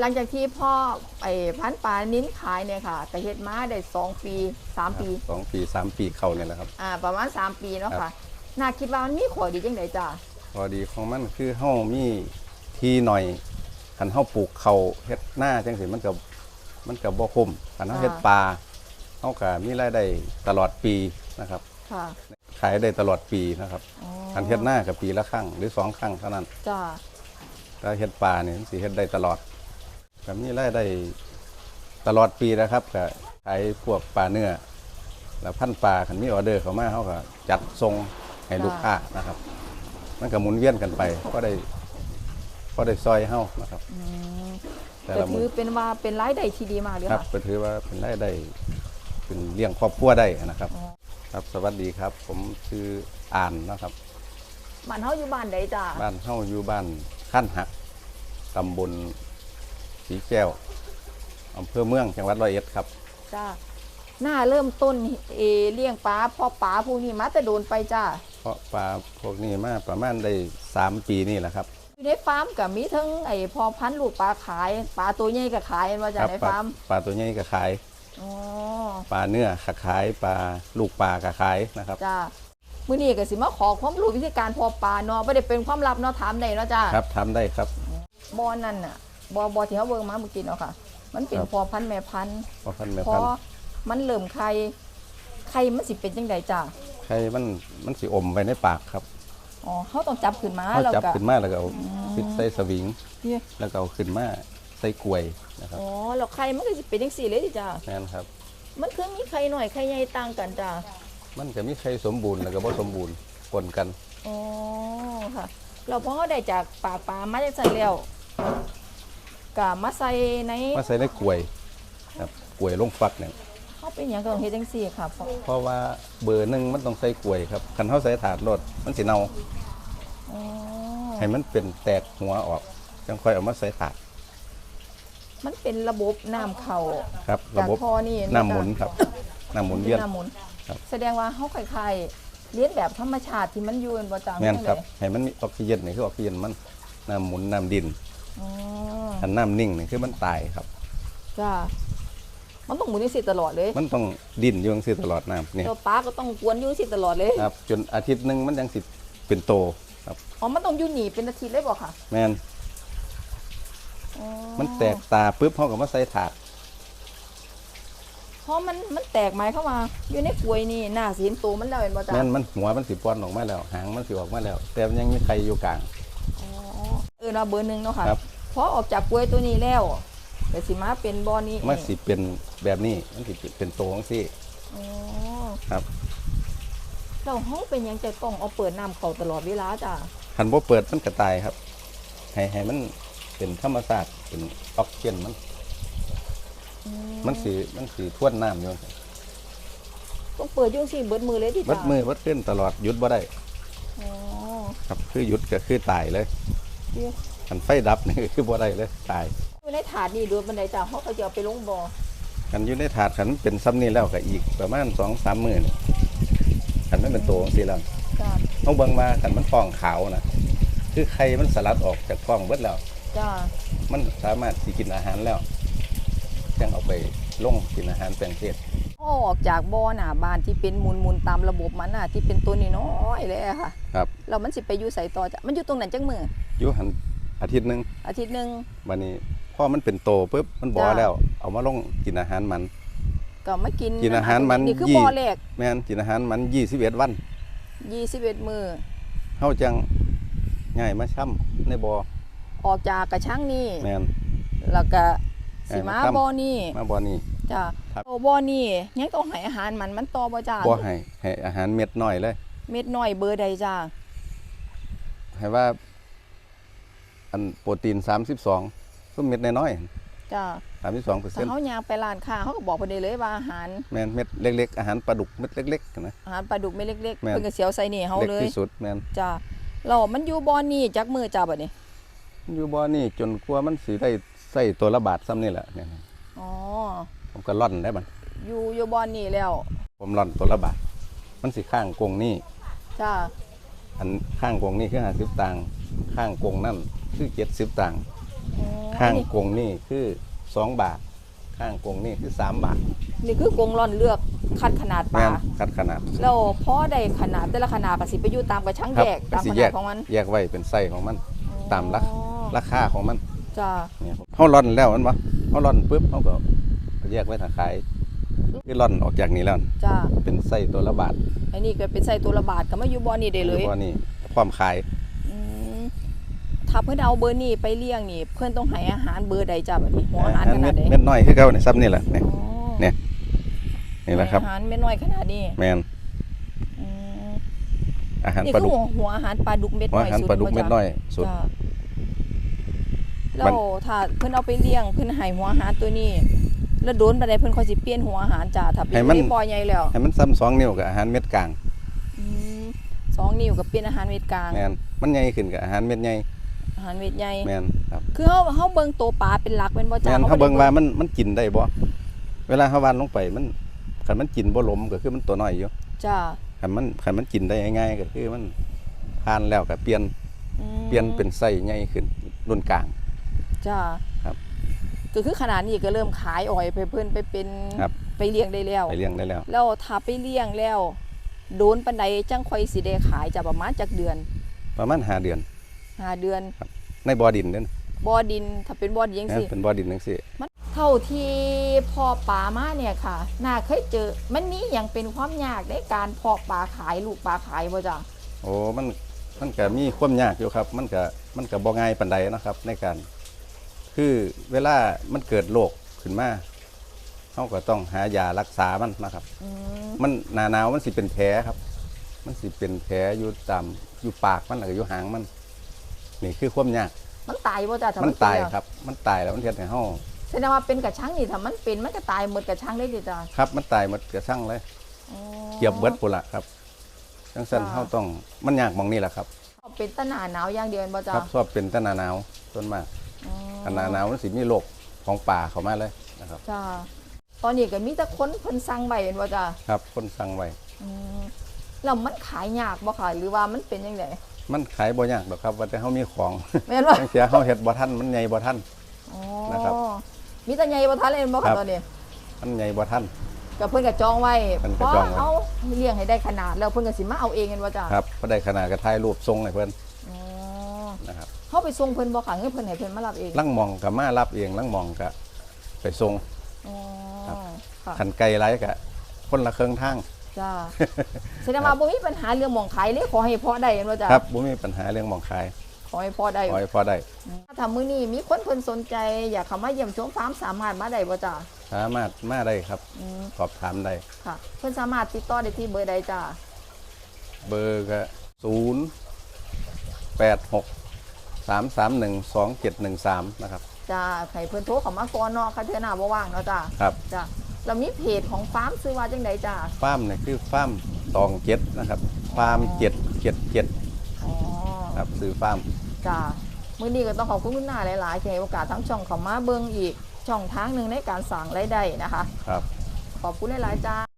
หลังจากที่พ่อไอ้พันธุ์ปลานิ้นขายเนี่ยค่ะแต่เฮ็ดมาได้สองปีสามปีสองปีสามปีเข้าเนี่ยแหละครับอ่าประมาณสามปีเนาะครัค่ะบน่าคิดว่ามันมีข้อดีจังไดจ้ะพอดีของมันคือเฮามีที่หน่อยคันเฮาปลูกเขาวเฮ็ดหน้าจังสิมันก็มันก็บ่คุ้มคันเฮาเฮ็ดปลาเฮาก็มีรายได้ตลอดปีนะครับค่ะขายได้ตลอดปีนะครับอ๋อคันเฮ็ดหน้าก็ปีละครั้งหรือสองครั้งเท่านั้นจ้ะถ้าเฮ็ดปลาเนี่ยมันสิเฮ็ดได้ตลอด ก็มีรายได้ตลอดปีนะครับก็ขายพวกปลาเนื้อแล้วพันปลาคันมีออเดอร์เข้ามาเขาก็จัดส่งให้ลูกค้านะครับ มันก็หมุนเวียนกันไปก็ได้ก็ได้ซอยเฮานะครับ อืมแต่ก็ละถืมื้ออเป็นว่าเป็นรายได้ที่ดีมากเลยครับค่ะ ก็ถือว่าเป็นรายได้เป็นเลี้ยงครอบครัวได้นะครับ อ๋อ ครับสวัสดีครับ ผมชื่ออ่านนะครับ บ้านเฮาอยู่บ้านใดจ้ะบ้านเฮาอยู่บ้านขั้นหักตำบล สีแก้วอำเภอเมืองจังหวัดร้อยเอ็ดครับ จ้ะหน้าเริ่มต้นเอเลี้ยงปลาพ่อปลาพวกนี้มาแต่โดนไปจ้ะเพราะปลาพวกนี้มาประมาณได้สามปีนี่แหละครับ อยู่ในฟาร์มก็มีทั้งไอ้พอพันธุ์ลูกปลาขายปลาตัวใหญ่ก็ขายว่าจ้ะครัในปลาฟาร์มปลาตัวใหญ่ก็ขายอ๋อปลาเนื้อก็ขายปลาลูกปลาก็ขายนะครับจ้ะมื้อนี้ก็สิมาขอความรู้วิธีการเพอปลาเนาะบ่ได้เป็นความลับเนาะถามได้เนาะจ้ะครับทำได้ครับบ่อนั่นน่ะ บ่อบ่อที่เฮาเบิ่งมาเมื่อกี้เนาะค่ะ มันเป็นครับ พอพันธุ์แม่พันธุ์พอพันแม่พอพันมันเริ่มไข่ไข่มันสิเป็นจังไดจ้ะไข่มันมันสิอมไปในปากครับอ๋อเฮาต้องจับขึ้นมาเขาแล้วจับก็ขึ้นมาแล้วก็เอาปิดใส่สวิง เนี่ยแล้วก็เอาขึ้นมาใส่กลวยนะครับอ๋อแล้วไข่มันก็สิเป็นจังซี่เลยดิจ้ะนั่นครับ มันคือมีไข่น้อยไข่ใหญ่ต่างกันจ้ะมันจะมีไข่สมบูรณ์แล้วก็บ่สมบูรณ์ปนกัน อ๋อค่ะเราพอเขาได้จากปากปลามาจากใส่แล้ว กะมาใส่ในมาใส่ในกลวยครับกลวยลงฟักเนี่ยเขาเป็นอย่างก็ต้องเฮ็ดจังซี่ค่ะเพราะเพราะว่าเบอร์หนึ่งมันต้องใส่กลวยครับคันเขาใส่ถาดรถมันสิเน่าอ๋อให้มันเป็นแตกหัวออกจังค่อยเอามาใส่ถาดมันเป็นระบบน้ำเข้าครับ ระจากบบท่อนี่น้ำหมุนครับน้ำหมุนเวียน น้ำหมุนครับ แสดงว่าเขาคล้ายๆเลียนแบบธรรมชาติที่มันอยู่เป็นประจำแม่นครับจังใดให้มันมีออกซิเจนนี่คือออกซิเจนมันน้ำหมุนน้ำดิน อ๋อ อันน้ำนิ่งนี่คือมันตายครับ จ้ามันต้องหมุนจังซี่ตลอดเลยมันต้องดินอยู่จังซี่ตลอดน้ำเนี่ยตัวปลาก็ต้องกวนอยู่จังซี่ตลอดเลยครับ จนอาทิตย์หนึงมันยังสิเป็นโตครับ อ๋อมันต้องอยู่หนีเป็นอาทิตย์เลยบ่ค่ะแม่นอ๋อมันแตกตาปุ๊บเขาก็มาใส่ถาดเพราะมันมันแตกไม้เข้ามา อยู่ในกลวยนี่หน้าสีเห็นตัวมันแล้วเห็นบ่จ้าแม่นมันหัวมันสิป้อนออกมาแล้ว หางมันสิออกมาแล้ว แต่มันยังมีไข่อยู่กลาง อ๋อเออเราเบอร์หนึ่งเนาะค่ะ ครับพ อออกจากกล้วยตัวนี้แล้วแต่สิมาเป็นบอนี้มันสิเป็นแบบนี้มันสิเป็นโตของซี่อ๋อครับเราห้องเป็นหยังใจต้องเอาเปิดน้ำเขาตลอดเวลาจ้ะคันบ่เปิดมันก็ตายครับให้ให้มันเป็นธรรมชาติเป็นออกซิเจนมันอืมันสิมันสิท่วนน้ำอยู่ต้องเปิดอยุ่จังสิเบิดมือเลยดิวัดจ้ะมือวัดขึ้นตลอดหยุดบ่ได้อ๋อครับคือหยุดก็คือตายเลย เดี๋ยวคันไฟดับนี่คือบ่ได้เลยตายอยู่ในถาดนี่ดูบันไดจ้ะเขาก็จะเอาไปลงบ่อคันอยู่ในถาดคันมันเป็นซ้ำนี่แล้วก็อีกประมาณ2-3มื้อนี่คันมันเป็นโตของซี่แล้วจ้ะเขาเบิ่งมาคันมันฟองขาวนะคือไข่มันสลัดออกจากฟองเบิดแล้ว จ้ะมันสามารถสิกินอาหารแล้วจังเอาไปลงกินอาหารแปลงเพศพอออกจากบ่อหน้าบ้านที่เป็นหมุนมุนๆตามระบบมันน่ะที่เป็นตัวนี้น้อยๆเลยอะค่ะครับแล้วมันสิไปอยู่ใส่ต่อจ้ะมันอยู่ตรงนั้นจังมืออยู่หัน อาทิตย์หนึงอาทิตย์หนึง วันนี้พอมันเป็นโตปุ๊บมันบ่จ้ะ แล้ว เอามาลงกินอาหารมัน ก็มากินกินอาหารมันนี่คือยี่ บ่อแรกแม่นกินอาหารมัน21วัน21มื้อเฮาจังง่ายมาช้ำในบ่อออกจากกระชังนี่แม่น แล้วก็เอ่อสิมาครับ บ่อนี่มาบ่อนี้ จ้ะครับ โตบ่อนี่ยังต้องให้อาหารมันมันต่อบ่จ้าบ่ให้ให้อาหารเม็ดน้อยเลย เม็ดน้อยเบอร์ใดจ้าให้ว่า อันโปรตีน 32คือเม็ดน้อยจ้าๆ32เปอร์ถ้าเซ็นต์เฮายางไปร้านค้าเขาก็บอกเพิ่นได้เลยว่าอาหาร แม่นเม็ดเล็ก ๆ อาหารปลาดุกเม็ดเล็กๆนะ อาหารปลาดุกเม็ดเล็กๆแม่นเพิ่นก็เสียวใส่นี่เฮาเล็กเลยที่สุดแม่นจ้าแล้วมันอยู่บ่อนี่จักมือจ้าบัดนี้อยู่บ่อนี่จนกว่ามันสิได้ใส่ตัวละบาทซ้ำนี่แหละเนี่ยอ๋อผมก็ร่อนได้บัดอยู่อยู่บ่อนี่แล้วผมร่อนตัวละบาทมันสิข้างกงนี่ จ้าอันข้างกงนี่คือ50ตังค์ ข้างกงนั่นคือ70ตังค์อ๋อข้างนี่กรงนี่คือสองบาท ข้างกรงนี่คือสามบาทนี่คือกรงร่อนเลือกคัดขนาดปแม่ลานคัดขนาดแล้วพอได้ขนาดแต่ละขนาดก็สิไปอยู่ตามกระชังครับแยกตามสิขแยนาดกของมันแยกไว้เป็นไส้ของมัน ตามราคอ๋อราคาของมันจ้าเนี่ยเขาร่อนแล้วมันบ่เขาร่อนปุ๊บเขาก็แยกไว้ถ้าขายคือร่อนออกจากนี้แล้ว จ้าเป็นไส้ตัวละบาทอันนี้ก็เป็นใส่ตัวละบาทก็มาอยู่บ่อนี่ได้เลยว่านี่ความขายอืม ถ้าเพิ่นเอาเบอร์นี่ไปเลี้ยงนี่ เพิ่นต้องให้อาหารเบอร์ใดจ้าบัดนี้หัวอาหารขนาดใดเม็ดน้อยคือเก่าเนี่ยซ้ำนี่แหละเนี่ยอ๋อเนี่ยนี่แหละครับอาหารเม็ดน้อยขนาดนี้แมนอืมอาหารนี่ปลาคือดุกหัวหัวอาหารปลาดุกเม็ดหัวน้อยอาหารสุดปลาดุกบ่เม็ดจ้ะน้อยสุดจ้ะมัแล้นวถ้าเพิ่นเอาไปเลี้ยงเพิ่นให้หัวอาหารตัวนี้แล้วโดนปานใดเพิ่นค่อยสิเปลี่ยนหัวอาหารจ้าถ้าเป็นให้มันในบ่อใหญ่แล้วให้มันซ้ำสองนิ้วกับอาหารเม็ดกลางอืมสองนิ้วก็เปลี่ยนอาหารเม็ดกลางแมนมันใหญ่ขึ้นกับอาหารเม็ดใหญ่ อาหารเม็ดใหญ่แมนครับคือเฮาเฮาเบิ่งตัวปลาเป็นหลักเป็นบ่แมจ้านเขาบ่ได้เบิ่งว่ามันมันกินได้บ่เวลาเขาวานลงไปมันคันมันกินบ่ล้มก็คือมันตัวน้อยอยู่จ้าคันมันคันมันกินได้ง่ายๆก็คือมันผ่านแล้วก็เปลี่ยนอืมเปลี่ยนเป็นไส้ใหญ่ขึ้นรุ่นกลางจ้าครับก็คือขนาดนี้ก็เริ่มขายอ่อยไปเพิ่นไปเป็นครับไปเลี้ยงได้แล้วไปเลี้ยงได้แล้ว แล้วถ้าไปเลี้ยงแล้วโดนปันใดจังค่อยสิได้ขายจะประมาณจักเดือน ประมาณห้าเดือน ห้าเดือนในบ่อดินเด้อนะบ่อดินถ้าเป็นบ่อดินจังนะซี่เป็นบ่อดินจังซี่มันเท่าที่พ่อปลามาเนี่ยค่ะน่าเคยเจอมันนี้ยังเป็นความยากในการเพาะปลาขายลูกปลาขายบ่จ้ะโอ้มันมันก็มีความยากอยู่ครับ มันก็มันก็บ่ง่ายปานใดนะครับ ในการ คือเวลามันเกิดโรคขึ้นมาเฮาก็ต้องหายารักษามันนะครับ อืมมันหนาหนาวมันสิเป็นแผลครับ มันสิเป็นแผลอยู่ตามอยู่ปากมันหรืออยู่หางมัน นี่คือความยากมันตายบ่จ้ะถ้ามันเป็นตายแล้วครับ มันตายแล้วมันเฮ็ดให้เฮาแสดงว่าเป็นกระชังนี่ถ้ามันเป็นมันก็ตายหมดกระชังเลยดิจ้ะครับ มันตายหมดกระชั่งเลยอ๋อ เกียบเบิดพุ่นล่ะครับจังซั่นจ้าเฮาต้องมันยากหมองนี่แหละครับเอาเป็นตะหนาหนาวอย่างเดียวบ่จ้ะครับชอบเป็นแตหนาหนาวต้นมากอ๋ออันหนาหนาวมันสิมีโรคของป่าเข้ามาเลยนะครับ จ้ะตอนนี้ก็มีแต่คนเพิ่นสั่งไว้เป็นบ่จ้ะครับคนสั่งไว้ อืมแล้วมันขายยากบ่ค่ะหรือว่ามันเป็นยังไง มันขายบ่ยากดอกครับ ว่าแต่เฮามีของแม่นว่าจังเสียเฮาเฮ็ดบ่ทันมันใหญ่บ่ทัน อ๋อนะครับ มีแต่ใหญ่บ่ทันเลยบ่ครัค่ะบตอนนี้มันใหญ่บ่ทันก็เพิ่นก็จองไว้เพิ่นเพก็ราะจองไว้ เอาเลี้ยงให้ได้ขนาดแล้วเพิ่นก็สิมาเอาเองกันว่าจ้ะครับพอได้ขนาดก็ถ่ายรูปส่งให้เพิ่นอ๋อนะครับเฮาไปส่งเพิ่นบ่ค่ะเงินเพิ่นให้เพิ่นมารับเองลังมองก็มารับเองลังมองก็ไปส่ง อ๋อครับ ค่ะ คันไกลไรก็คนละเครื่องทาง จ้าแสดงว่าบ่มีปัญหาเรื่องหมองขายเลยขอให้พอได้กันว่าจ้ะครับบ่มีปัญหาเรื่องหมองขายขอให้พอได้ขอให้พอได้ถ้ามื้อนี้มีคนเพิ่นสนใจ อยากเข้ามาเยี่ยมชมฟาร์มสามารถมาได้บ่จ้ะสามารถมาได้ครับอืมสอบถามได้ค่ะ เพิ่นสามารถติดต่อได้ที่เบอร์ใดจ้ะเบอร์ก็0 8 6 3 3 1 2 7 1 3นะครับจ้าให้เพิ่นโทรเข้ามาก่อนเนาะค่ะเทื่อหน้าบ่ว่างเนาะจ้ะครับจ้ะ แล้วมีเพจของฟาร์มซื้อว่าจังไดจ้ะฟาร์มเนี่ยคือฟาร์มตองเจ็ดนะครับฟาร์มเจ็ดเจ็ดเจ็ดอ๋อครับซื้อฟาร์มจ้ามื้อนี้ก็ต้องขอบคุณคุณหน้าหลายๆที่ให้โอกาสทั้งช่องเข้ามาเบิ่งอีกช่องทางหนึงในการสั่งรายได้นะคะ ครับ ขอบคุณหลายๆจ้า